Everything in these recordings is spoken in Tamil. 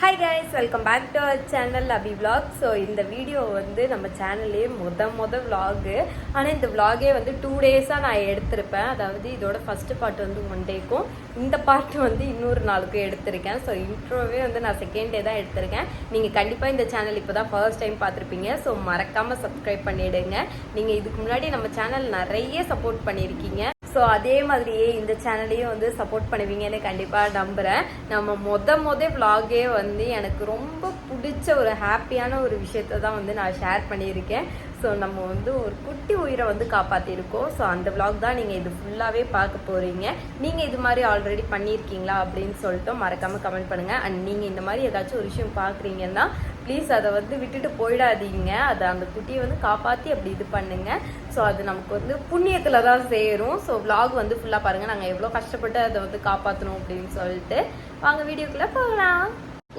Hi guys welcome back to our channel Abhi vlog so இந்த வீடியோ வந்து நம்ம சேனல்லே முத முத vlog. ஆனால் இந்த vlog-ஏ வந்து டூ டேஸாக நான் எடுத்திருப்பேன். அதாவது இதோட ஃபஸ்ட்டு பார்ட் வந்து ஒன் டேக்கும் இந்த பார்ட் வந்து இன்னொரு நாளுக்கும் எடுத்திருக்கேன். ஸோ இன்ட்ரோவே வந்து நான் செகண்ட் டே தான் எடுத்திருக்கேன். நீங்கள் கண்டிப்பாக இந்த சேனல் இப்போ தான் ஃபர்ஸ்ட் டைம் பார்த்துருப்பீங்க. ஸோ மறக்காமல் சப்ஸ்கிரைப் பண்ணிவிடுங்க நீங்கள் இதுக்கு முன்னாடி நம்ம சேனல் நிறைய சப்போர்ட் பண்ணியிருக்கீங்க. ஸோ அதே மாதிரியே இந்த சேனலையும் வந்து சப்போர்ட் பண்ணுவீங்கன்னு கண்டிப்பாக நம்புகிறேன் நம்ம மொத மொத விலாகே வந்து எனக்கு ரொம்ப பிடிச்ச ஒரு ஹாப்பியான ஒரு விஷயத்த தான் வந்து நான் ஷேர் பண்ணியிருக்கேன். ஸோ நம்ம வந்து ஒரு குட்டி உயிரை வந்து காப்பாற்றிருக்கோம் ஸோ அந்த vlog தான் நீங்கள் இது ஃபுல்லாகவே பார்க்க போகிறீங்க நீங்கள் இது மாதிரி ஆல்ரெடி பண்ணியிருக்கீங்களா அப்படின்னு சொல்லிட்டு மறக்காமல் கமெண்ட் பண்ணுங்கள் அண்ட் நீங்கள் இந்த மாதிரி ஏதாச்சும் ஒரு விஷயம் பார்க்குறீங்கன்னா ப்ளீஸ் அதை வந்து விட்டுட்டு போயிடாதீங்க. அதை அந்த குட்டியை வந்து காப்பாற்றி அப்படி இது பண்ணுங்க. ஸோ அது நமக்கு வந்து புண்ணியத்தில் தான் சேரும். ஸோ vlog வந்து ஃபுல்லாக பாருங்கள் நாங்கள் எவ்வளோ கஷ்டப்பட்டு அதை வந்து காப்பாற்றணும் அப்படின்னு சொல்லிட்டு. வாங்க வீடியோக்குள்ளே போகலாம்.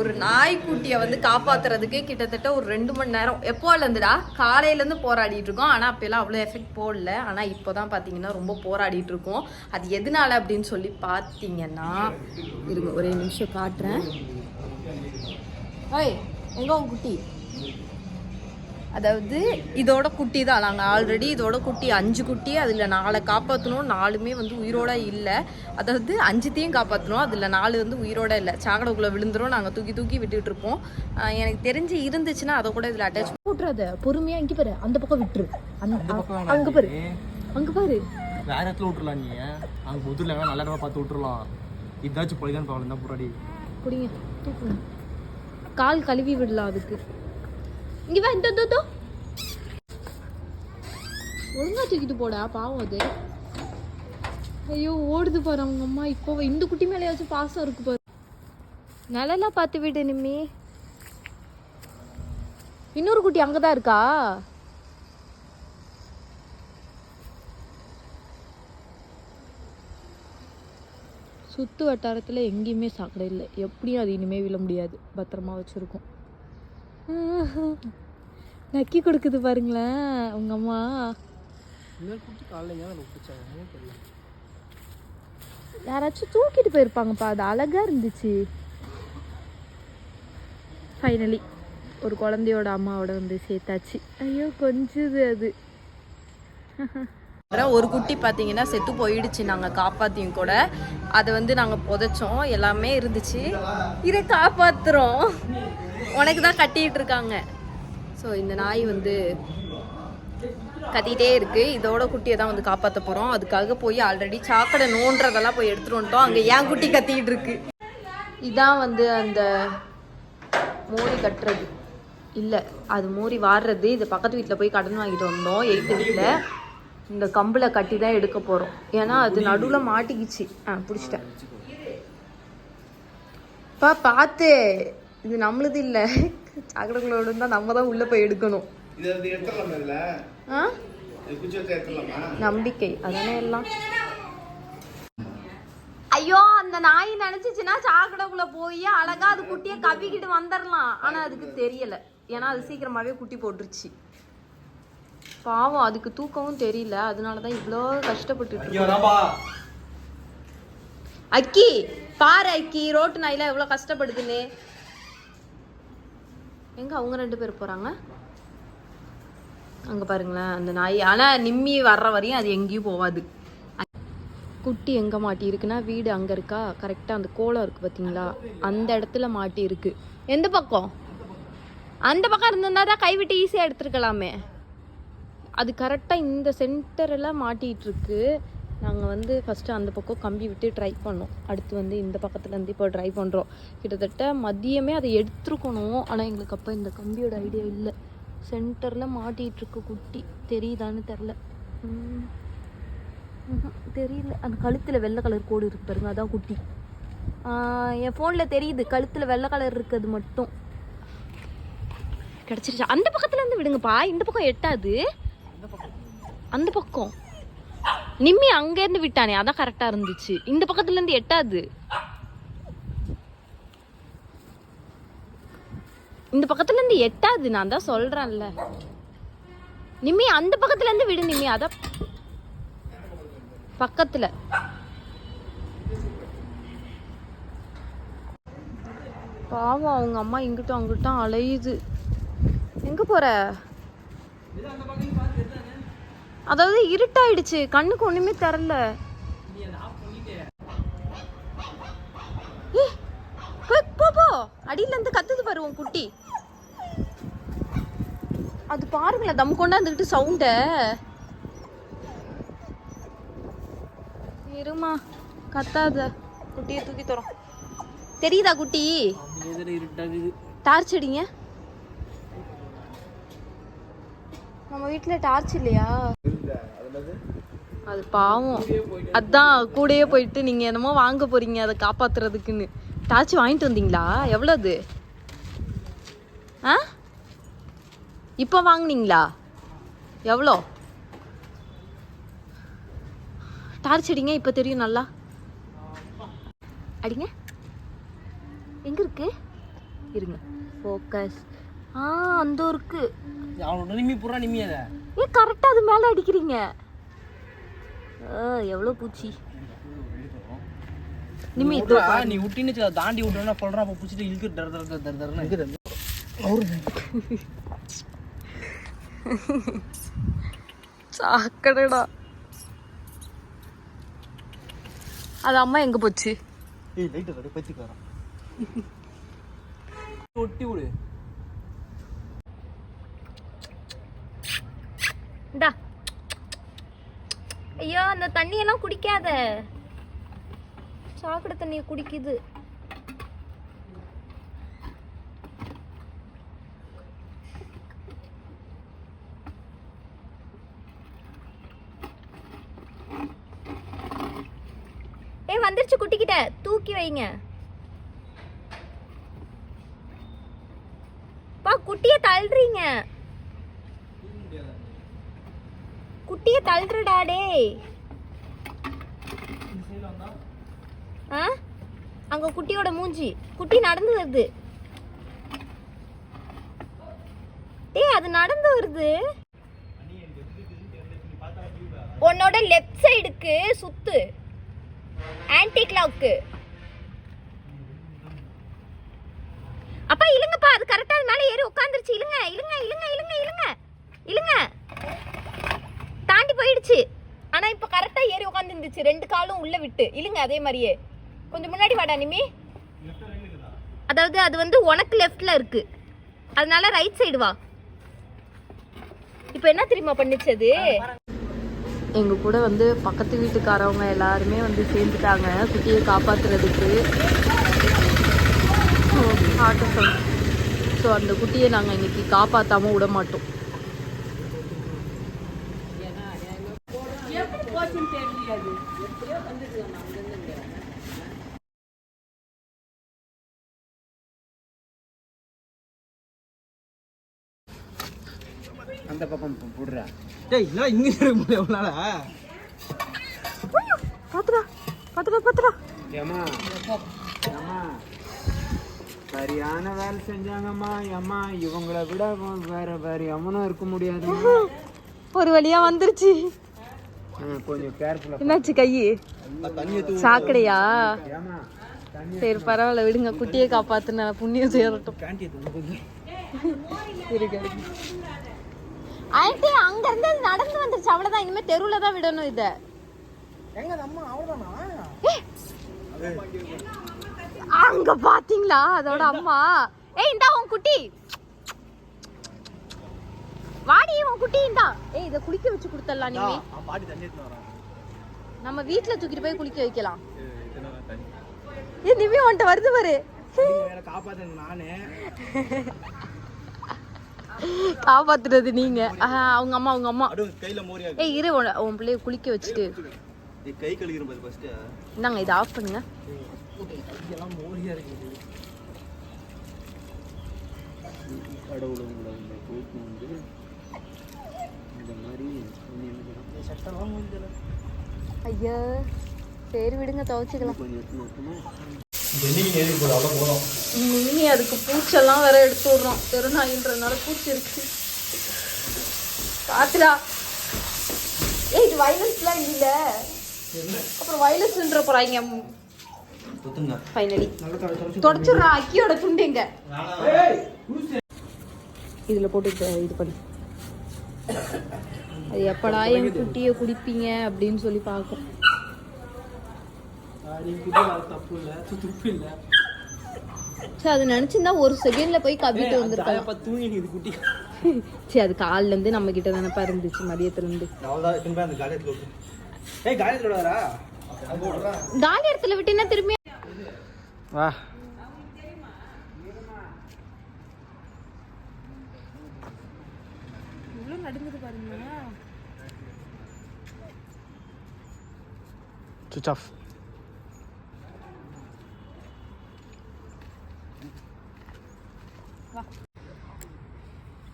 ஒரு நாய்க்குட்டியை வந்து காப்பாத்துறதுக்கு கிட்டத்தட்ட ஒரு ரெண்டு மணி நேரம். எப்போலேருந்துடா காலையிலேருந்து போராடிட்டு இருக்கோம். ஆனால் அப்போல்லாம் அவ்வளோ எஃபெக்ட் போடல. ஆனால் இப்போ தான் பார்த்தீங்கன்னா ரொம்ப போராடிட்டு இருக்கோம். அது எதனால அப்படின்னு சொல்லி பார்த்தீங்கன்னா இருங்க ஒரே நிமிஷம் காட்டுறேன். ஓய் எங்க உன் குட்டி? அதாவது இதோட குட்டி தான். நாங்கள் ஆல்ரெடி இதோட குட்டி அஞ்சு குட்டி அதில் நாலை காப்பாற்றணும் நாலுமே வந்து உயிரோட இல்லை. அதாவது அஞ்சுத்தையும் காப்பாற்றணும் அதில் நாலு வந்து உயிரோட இல்லை. சாக்கடைக்குள்ளே விழுந்துரும். நாங்கள் தூக்கி தூக்கி விட்டுட்டு இருப்போம். எனக்கு தெரிஞ்சு இருந்துச்சுன்னா அதை கூட இதில் அட்டாச் விட்டுறாத பொறுமையா இங்க பாரு. அந்த பக்கம் விட்டுரு. அந்த பக்கம் அ- அங்க பாரு. அங்க பாரு. வேற இடத்துல விட்டுறலாம் நீ. அங்க புதுல வேணா நல்ல இடமா பார்த்து விட்டுறலாம். இதாச்சும் பொழிதான் ப்ராப்ளம் தான் புறாடி புடிங்க. தூக்குங்க. கால் கழுவி விடலாம் அதுக்கு. இங்க வா இந்த இந்த, ஒழுங்கா தூக்கிட்டு போடா பாவம் அது. ஐயோ ஓடுது பாரு அவங்க அம்மா. இப்போ இந்த குட்டி மேலேயாச்சும் பாசம் இருக்கு பாரு. நிழலா பார்த்து விடு நிம்மி. இன்னொரு குட்டி அங்கதான் இருக்கா? சுத்து வட்டாரத்தில் எங்கேயுமே சாக்கடை இல்லை. எப்படியும் அது இனிமே விழ முடியாது. பத்திரமா வச்சுருக்கோம். நக்கி கொடுக்குது பாருங்களேன் உங்க அம்மா. யாராச்சும் தூக்கிட்டு போயிருப்பாங்கப்பா. அது அழகா இருந்துச்சு. ஃபைனலி ஒரு குழந்தையோட அம்மாவோட வந்து சேர்த்தாச்சு. ஐயோ கொஞ்சுது அது. ஒரு குட்டி பார்த்தீங்கன்னா செத்து போயிடுச்சு. நாங்கள் காப்பாற்றியும் கூட. அதை வந்து நாங்கள் புதைச்சோம். எல்லாமே இருந்துச்சு. இதை காப்பாத்துறோம். உனக்கு தான் கட்டிட்டு இருக்காங்க. ஸோ இந்த நாய் வந்து கத்திட்டே இருக்கு. இதோட குட்டியை தான் வந்து காப்பாற்ற போகிறோம் அதுக்காக போய் ஆல்ரெடி சாக்கடை நோன்றதெல்லாம் போய் எடுத்துட்டு வந்துட்டோம். அங்கே ஏன் குட்டி கத்திக்கிட்டு இருக்கு. இதான் வந்து அந்த மோரி கட்டுறது. இல்லை அது மோரி வாடுறது இது பக்கத்து வீட்டில் போய் கடன் வாங்கிட்டு வந்தோம். எயித்து வீட்டில் இந்த கம்பில் கட்டி தான் எடுக்க போகிறோம் ஏன்னா அது நடுவில் மாட்டிக்கிச்சு. ஆ பிடிச்சிட்டேன். பா பார்த்து இது நம்மளுது இல்லை. சாக்கடைக்குள்ளோட இருந்தால் நம்ம தான் உள்ளே போய் எடுக்கணும். ஆ? நம்பிக்கை. அதானே எல்லாம். ஐயோ அந்த நாய் நினைச்சுச்சுன்னா சாக்கடைக்குள்ள போய் அழகா அது குட்டியை கவிக்கிட்டு வந்துடலாம். ஆனா அதுக்கு தெரியல. ஏன்னா அது சீக்கிரமாவே குட்டி போட்டுருச்சு. பாவம் அதுக்கு தூக்கவும் தெரியல. அதனாலதான் இவ்வளோ கஷ்டப்பட்டுட்டு இருக்கு அக்கி பாரு அக்கி ரோட்டு நாயில எவ்வளவு கஷ்டப்படுதுன்னு. எங்க அவங்க ரெண்டு பேர் போறாங்க? அங்க பாருங்களேன் அந்த நாய். ஆனா நிம்மி வர்ற வரையும் அது எங்கேயும் போகாது குட்டி எங்க மாட்டி இருக்குன்னா வீடு அங்க இருக்கா? கரெக்டா அந்த கோலம் இருக்கு பாத்தீங்களா? அந்த இடத்துல மாட்டி இருக்கு எந்த பக்கம்? அந்த பக்கம் இருந்திருந்தா தான் கைவிட்டு ஈஸியா எடுத்துருக்கலாமே. அது கரெக்டாக இந்த சென்டரில் மாட்டிகிட்ருக்கு நாங்கள் வந்து ஃபஸ்ட்டு அந்த பக்கம் கம்பி விட்டு ட்ரை பண்ணோம். அடுத்து வந்து இந்த பக்கத்துலேருந்து இப்போ ட்ரை பண்ணுறோம் கிட்டத்தட்ட மதியமே அதை எடுத்துருக்கணும். ஆனால் எங்களுக்கு அப்போ இந்த கம்பியோட ஐடியா இல்லை. சென்டரில் மாட்டிகிட்ருக்கு குட்டி. தெரியுதான்னு தெரில தெரியல. அந்த கழுத்தில் வெள்ளை கலர் கோடு இருக்கு பாருங்க. அதான் குட்டி. என் ஃபோனில் தெரியுது. கழுத்தில் வெள்ளை கலர் இருக்குது மட்டும். கிடச்சிருச்சு? அந்த பக்கத்துலேருந்து விடுங்கப்பா. இந்த பக்கம் எட்டாது. அந்த பக்கம். நிம்மி அங்க இருந்து விட்டானே அதான் கரெக்டா இருந்துச்சு. இந்த பக்கத்துல இருந்து எட்டாது. இந்த பக்கத்துல இருந்து எட்டாது நான் தான் சொல்றேன்ல. நிம்மி அந்த பக்கத்துல இருந்து விடு நிம்மி அதான் பக்கத்துல. பாவம் அவங்க அம்மா இங்கிட்டும் அங்கிட்டும் அலையுது. எங்க போற? அதாவது இருட்டாயிடுச்சு. கண்ணுக்கு ஒண்ணுமே தரல போ அடியில இருந்து கத்துது பாரு உன் குட்டி. அது பாருங்களேன் தம் கொண்டாந்துக்கிட்டு சவுண்ட இருமா கத்தாத. குட்டியை தூக்கி தரோம். தெரியுதா குட்டி? டார்ச் அடிங்க. நம்ம வீட்டில் டார்ச் இல்லையா? அது பாவம். அதான் கூடயே போயிட்டு நீங்க என்னமோ வாங்க போறீங்க அதை காப்பாத்துறதுக்குன்னு. டாச்சு வாங்கிட்டு வந்தீங்களா? எவ்வளோ அது? ஆ? இப்போ வாங்கினீங்களா? எவ்வளோ? டார்ச் அடிங்க இப்போ தெரியும் நல்லா. அடிங்க. எங்கே இருக்கு? இருங்க. ஃபோக்கஸ் ஆ அந்த இருக்கு அவனோட நிம்மி புறா நிம்மி அதை. ஏ கரெக்டாக அது மேலே அடிக்கிறீங்க. ஆ, எவ்வளோ பூச்சி. நிம்மி நீ விட்டின்னு தாண்டி விட்டோம்னா சொல்றான் அப்ப புடிச்சிட்டு இழுக்கு தர தர தர தரன்னு. சாக்கடடா. அது அம்மா எங்க போச்சு? ஏய் லைட் அப்படியே பத்திக்காரன் ஒட்டி விடு. இந்தா. ஐயோ அந்த தண்ணியெல்லாம் குடிக்காத. சாக்கடை தண்ணியை குடிக்குது. ஏ வந்துருச்சு குட்டிக்கிட்ட. தூக்கி வைங்க. பா குட்டியை தள்ளுறீங்க. குட்டிய தள்ளுடா டே ஆ? அங்க குட்டியோட மூஞ்சி. குட்டி நடந்து வருது. டேய் அது நடந்து வருது. உன்னோட லெஃப்ட் சைடுக்கு சுத்து. ஆன்டி கிளாக்கு அப்பா இழுங்கப்பா. அது கரெக்டா அது மேலே ஏறி உட்காந்துருச்சு இழுங்க இழுங்க இழுங்க இழுங்க இழுங்க. இழுங்க. தாண்டி போயிடுச்சு. ஆனா இப்ப கரெக்டா ஏறி உட்காந்துருந்துச்சு ரெண்டு காலும் உள்ள விட்டு. இல்லைங்க அதே மாதிரியே. கொஞ்சம் முன்னாடி வாடா நிமி. அதாவது அது வந்து உனக்கு லெஃப்ட்ல இருக்கு. அதனால ரைட் சைடு வா. இப்போ என்ன தெரியுமா பண்ணிச்சது? எங்க கூட வந்து பக்கத்து வீட்டுக்காரவங்க எல்லாருமே வந்து சேர்ந்துட்டாங்க. குட்டியை காப்பாத்துறதுக்கு. ஆட்டோ ஸோ அந்த குட்டியை நாங்கள் இன்னைக்கு காப்பாற்றாமல் விட மாட்டோம். அந்த பக்கம் போடுறா. டேய் இல்லை இங்க இருக்க முடியல எவ்வளோ பாத்துடா பாத்துடா பாத்துடா. ஏமா ஏமா சரியான வேலை செஞ்சாங்கம்மா. ஏம்மா இவங்கள விட வேற வேற எவனும் இருக்க முடியாது. ஒரு வழியா வந்துருச்சு. கொஞ்சம் கேர்ஃபுல்லா என்னாச்சு கை? சாக்கடையா? சரி பரவாயில்ல விடுங்க. குட்டியை காப்பாத்துன புண்ணியம் சேரட்டும் கேண்டி ஆண்டி அங்க இருந்து நடந்து வந்துருச்சு. அவ்வளவுதான். இனிமே தெருவுல தான் விடணும் இத. எங்க அம்மா அவ்வளோதானா அங்க பாத்தீங்களா? அதோட அம்மா. ஏய் இந்தா உன் குட்டி. வாடி உன் குட்டி இந்தா. ஏய் இத குளிக்க வச்சு கொடுத்தடலாம் நீ நம்ம வீட்ல தூக்கிட்டு போய் குளிக்க வைக்கலாம். ஏய் நிவி உன்ட்ட வருது பாரு. காப்பாத்தணும் நானே. காப்பாத்துறது நீங்க. அவங்க அம்மா அவங்க அம்மா. ஏய் இரு உன் உன் பிள்ளைய குளிக்க வச்சுட்டு. கை கழுகிற பாரு ஃபர்ஸ்ட் இந்தாங்க இதை ஆஃப் பண்ணுங்க. ஐயா சரி விடுங்க துவைச்சிக்கலாம். இனி அதுக்கு பூச்செல்லாம் வேற எடுத்து விடுறோம். தெருநாயின்றதுனால பூச்சி இருக்கு. பாத்துடா ஏய் இது வைலன்ஸ்லாம் இல்ல. அப்புறம் வைலன்ஸ்ன்ற போறாங்க. ஃபைனலி தொடச்சுடுறா அக்கியோட துண்டு எங்க இதுல போட்டு இது- இது பண்ணு. அது எப்படா என் குட்டியை குடிப்பீங்க அப்படின்னு சொல்லி பார்க்கும். தப்பு இல்லை துப்பு இல்லை சரி அது நினைச்சிருந்தா ஒரு செகண்ட்ல போய் கவிட்டு வந்திருக்கலாம். தூங்கி இது குட்டி. சரி அது கால்ல இருந்து நம்ம கிட்ட தானப்பா இருந்துச்சு மதியத்துல இருந்து காலி இடத்துல விட்டீங்கன்னா திரும்பி வா. பாருங்க. சுவிச் ஆஃப்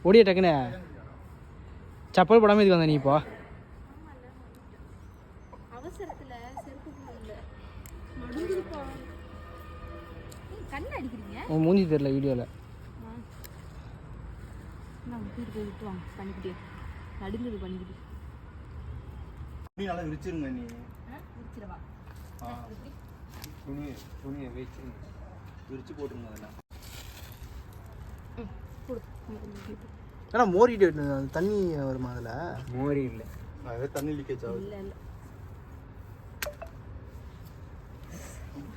ஒடிய டக்குனே சப்பல் போடாமல் இதுக்கு வந்த நீ இப்போ உன் மூஞ்சி தெரியல வீடியோவில் நடுங்குது பண்ணிக்கிட்டு நல்லா விரிச்சிருங்க நீ விரிச்சிடவா துணியை துணியை விரிச்சிருங்க விரிச்சு போட்டுருங்க அதெல்லாம் ஏன்னா மோரிட்டு தண்ணி வருமா அதில்? மோரி இல்லை. அதே தண்ணி லீக்கேஜ் ஆகுது. இல்ல இல்ல.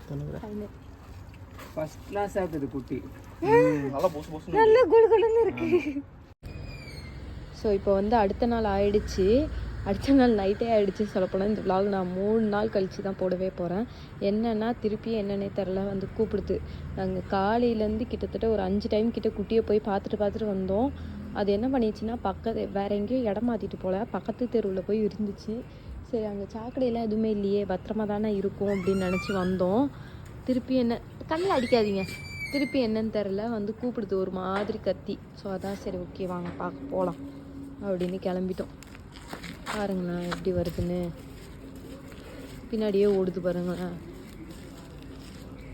தண்ணிக்கிறேன் ஃபர்ஸ்ட் கிளாஸ் ஆகுது குட்டி. நல்லா பொசு பொசு நல்ல குளு குளுன்னு இருக்கு. ஸோ இப்போ வந்து அடுத்த நாள் ஆயிடுச்சு. அடுத்த நாள் நைட்டே ஆயிடுச்சு சொல்லப்போனால் இந்த vlog நான் மூணு நாள் கழிச்சு தான் போடவே போகிறேன் என்னன்னா திருப்பி என்னன்னே தெரில வந்து கூப்பிடுது. நாங்கள் காலையிலேருந்து கிட்டத்தட்ட ஒரு அஞ்சு டைம் கிட்ட குட்டியை போய் பார்த்துட்டு பார்த்துட்டு வந்தோம். அது என்ன பண்ணிச்சுன்னா பக்கத்து வேற எங்கேயும் இடம் மாற்றிட்டு போல பக்கத்து தெருவில் போய் இருந்துச்சு. சரி அங்கே சாக்கடையெல்லாம் எதுவுமே இல்லையே பத்திரமா தானே இருக்கும் அப்படின்னு நினச்சி வந்தோம். திருப்பி என்ன கண்ணில் அடிக்காதீங்க. திருப்பி என்னன்னு தெரில வந்து கூப்பிடுது ஒரு மாதிரி கத்தி. ஸோ அதான் சரி ஓகே வாங்க பார்க்க போகலாம் அப்படின்னு கிளம்பிட்டோம். பாருங்கண்ணா எப்படி வருதுன்னு. பின்னாடியே ஓடுது பாருங்களேன்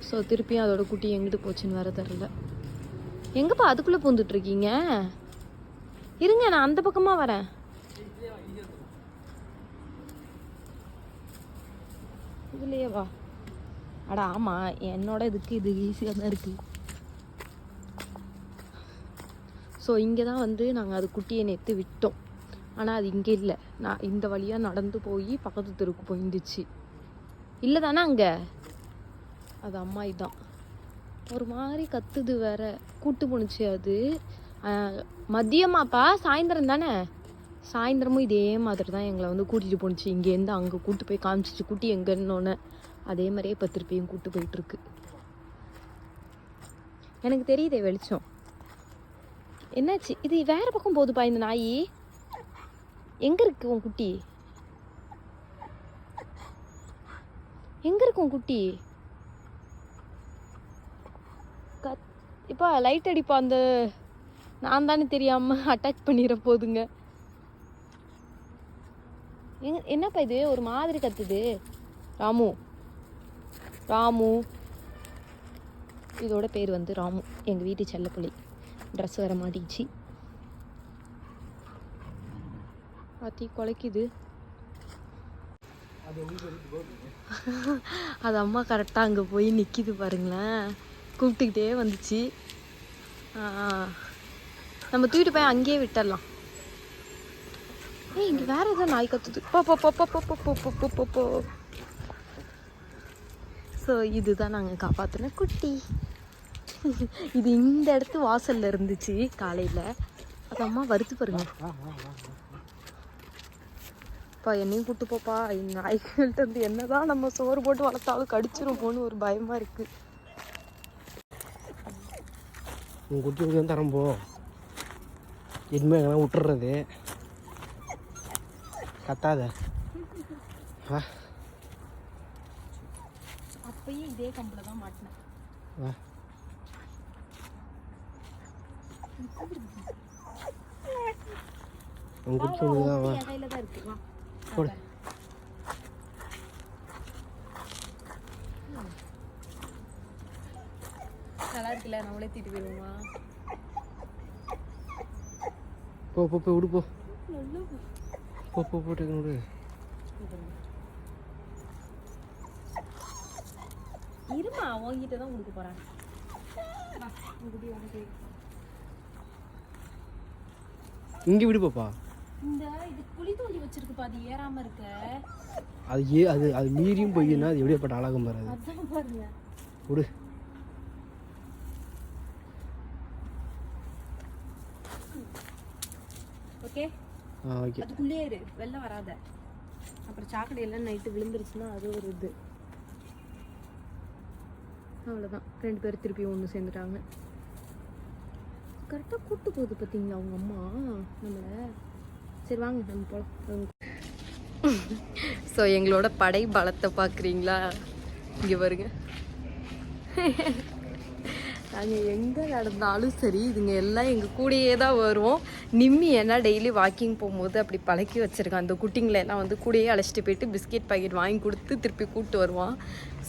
ஸோ திருப்பியும் அதோட குட்டி எங்கிட்டு போச்சுன்னு வர தெரில எங்கப்பா அதுக்குள்ளே பூந்துட்டுருக்கீங்க இருங்க நான் அந்த பக்கமாக வரேன். இதுலயே வா. அட ஆமாம் என்னோட இதுக்கு இது ஈஸியாக தான் இருக்குது ஸோ இங்கே தான் வந்து நாங்கள் அது குட்டியை நேற்று விட்டோம். ஆனால் அது இங்கே இல்லை. நான் இந்த வழியாக நடந்து போய் பக்கத்து தெருக்கு போயிருந்துச்சு. இல்லை தானே அங்கே? அது அம்மா இதான் ஒரு மாதிரி கத்துது வேற. கூட்டு போணுச்சு அது. மதியமாப்பா சாயந்தரம் தானே? சாயந்தரமும் இதே மாதிரி தான் எங்களை வந்து கூட்டிகிட்டு போணுச்சு. இங்கேருந்து அங்கே கூப்பிட்டு போய் காமிச்சிச்சு. குட்டி எங்கன்னொன்னே அதே மாதிரியே இப்போ திருப்பியும் கூப்பிட்டு போயிட்டுருக்கு. எனக்கு தெரியுதே வெளிச்சம். என்னாச்சு? இது வேறு பக்கம் போகுதுப்பா இந்த நாய். எங்கே இருக்கு உன் குட்டி? எங்கே இருக்கு உன் குட்டி? கத் இப்போ லைட் அடிப்பா அந்த நான் தானே தெரியாமல் அட்டாக் பண்ணிடுற போதுங்க. எங் என்னப்பா இது? ஒரு மாதிரி கத்துது. ராமு. ராமு. இதோட பேர் வந்து ராமு. எங்கள் வீட்டு செல்லப்புள்ளி ட்ரெஸ் வேற மாட்டிச்சு பாத்தி குலைக்குது. அது அம்மா கரெக்டாக அங்கே போய் நிற்கிது பாருங்களேன். கூப்பிட்டுக்கிட்டே வந்துச்சு. ஆ, நம்ம தூக்கிட்டு போய் அங்கேயே விட்டுடலாம் ஏய் இங்கே வேற ஏதோ நாய் கத்துது. போ போ போ போ போ போ போ போ போ போ. போ ஸோ இதுதான் நாங்கள் காப்பாற்றின குட்டி. இது இந்த இடத்து வாசல்ல இருந்துச்சு காலையில். அது அம்மா வருத்து பாருங்க. அப்பா என்னையும் கூட்டு போப்பா. இந்த நாய்கள்கிட்ட இருந்து என்னதான் நம்ம சோறு போட்டு வளர்த்தாலும் கடிச்சிரும் போன்னு ஒரு பயமா இருக்கு. உன் குட்டி குட்டி வந்து தரம்போ இனிமேல் எங்கன்னா விட்டுறது. கத்தாத. வா. அப்பயும் இதே கம்பில் தான் மாட்டினேன். வா. ஒன்று தான் வா போடு. நல்லா இருக்குல்ல நம்மளே தீட்டு போயிடுவோமா? போ போ போ. விடு போ. போ போ போ டக்குனு விடு இருமா உங்ககிட்ட தான் கொடுக்க போறேன் இங்கே விடு பாப்பா. இந்த இது குழி தோண்டி வச்சிருக்கு அது ஏறாம இருக்க. அது ஏ அது அது மீறியும் போயின்னா அது எப்படியாப்பட்ட அழகம் பாரு அது. அதான் பாருங்க. விடு ஓகே ஆ ஓகே அதுக்குள்ளே இரு. வெளில வராத. அப்புறம் சாக்கடை எல்லாம் நைட்டு விழுந்துருச்சுன்னா அது ஒரு இது. அவ்வளோதான் ரெண்டு பேரும் திருப்பி ஒன்று சேர்ந்துட்டாங்க. கரெக்டாக கூட்டு போகுது பார்த்தீங்களா அவங்க அம்மா? நம்மளை. சரி வாங்க நம்ம போகலாம் ஸோ எங்களோட படை பலத்தை பார்க்குறீங்களா? இங்கே பாருங்க. நாங்கள் எங்கே நடந்தாலும் சரி இதுங்க எல்லாம் எங்கள் கூடயே தான் வருவோம். நிம்மி என்ன டெய்லி வாக்கிங் போகும்போது அப்படி பழக்கி வச்சுருக்கான் அந்த குட்டிங்களை எல்லாம் வந்து கூடயே அழைச்சிட்டு போயிட்டு பிஸ்கெட் பாக்கெட் வாங்கி கொடுத்து திருப்பி கூப்பிட்டு வருவான்.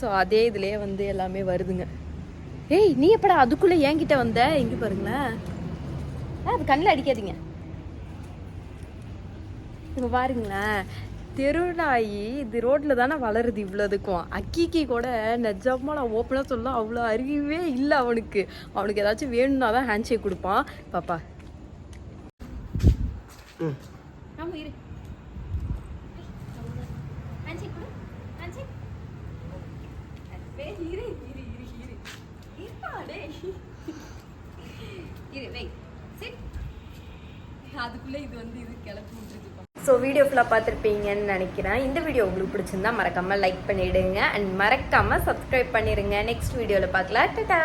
ஸோ அதே இதுலேயே வந்து எல்லாமே வருதுங்க. ஏய் நீ எப்படா அதுக்குள்ளே என்கிட்ட வந்த? இங்கே பாருங்களேன். ஆ, அது கண்ணில் அடிக்காதீங்க. இங்க பாருங்களேன். தெருநாயி இது ரோட்ல தானே வளருது இவ்வளோதுக்கும். அக்கிக்கு கூட நிஜமா நான் ஓப்பனாக சொல்ல அவ்வளோ அறிவே இல்லை அவனுக்கு. அவனுக்கு ஏதாச்சும் வேணும்னா தான் ஹேண்ட் ஷேக் கொடுப்பான். பாப்பா. அதுக்குள்ளே இது வந்து இது கிளப்பி ஸோ வீடியோ ஃபுல்லாக பார்த்துருப்பீங்கன்னு நினைக்கிறேன். இந்த வீடியோ உங்களுக்கு பிடிச்சிருந்தா மறக்காமல் லைக் பண்ணிவிடுங்க அண்ட் மறக்காமல் சப்ஸ்கிரைப் பண்ணிடுங்க நெக்ஸ்ட் வீடியோவில் பார்க்கலாம். டட்டா